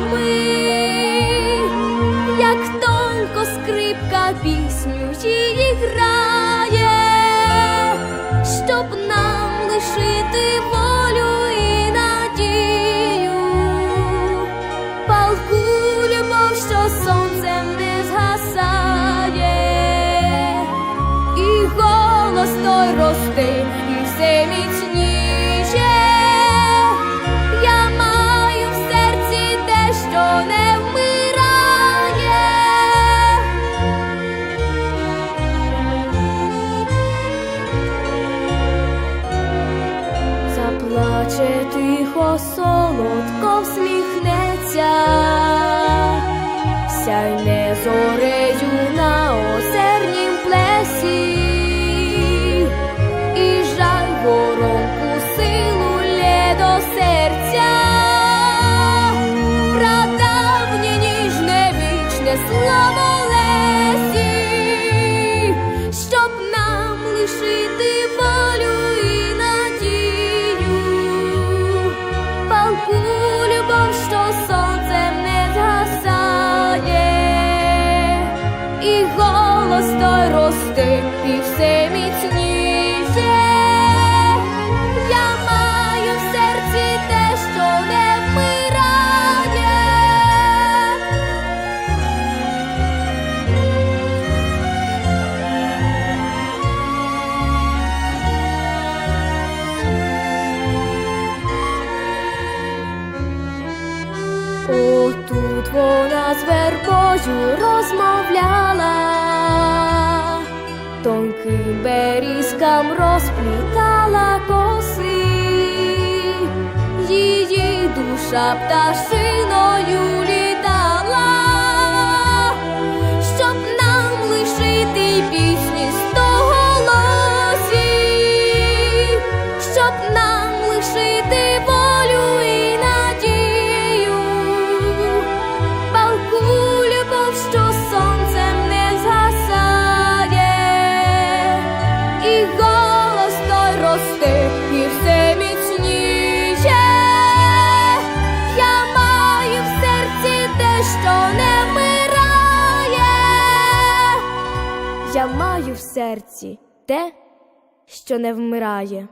нами, як тонко скрипка пісню її грає, щоб нам лишити волю і надію, палку любов, що сонцем не згасає, і голос той росте, і все міцніше. Солодко всміхнеться, сяйне зорею на озернім плесі, і жаль воронку силу лє до серця, прадавнє ніжне вічне слово Лесі, щоб нам лишити волю голос той росте, і все міцніше. Я маю в серці те, що не вмирає. Отут вона з вербою розмовляла, тонким берізкам розплітала коси, її душа пташиною в серці те, що не вмирає.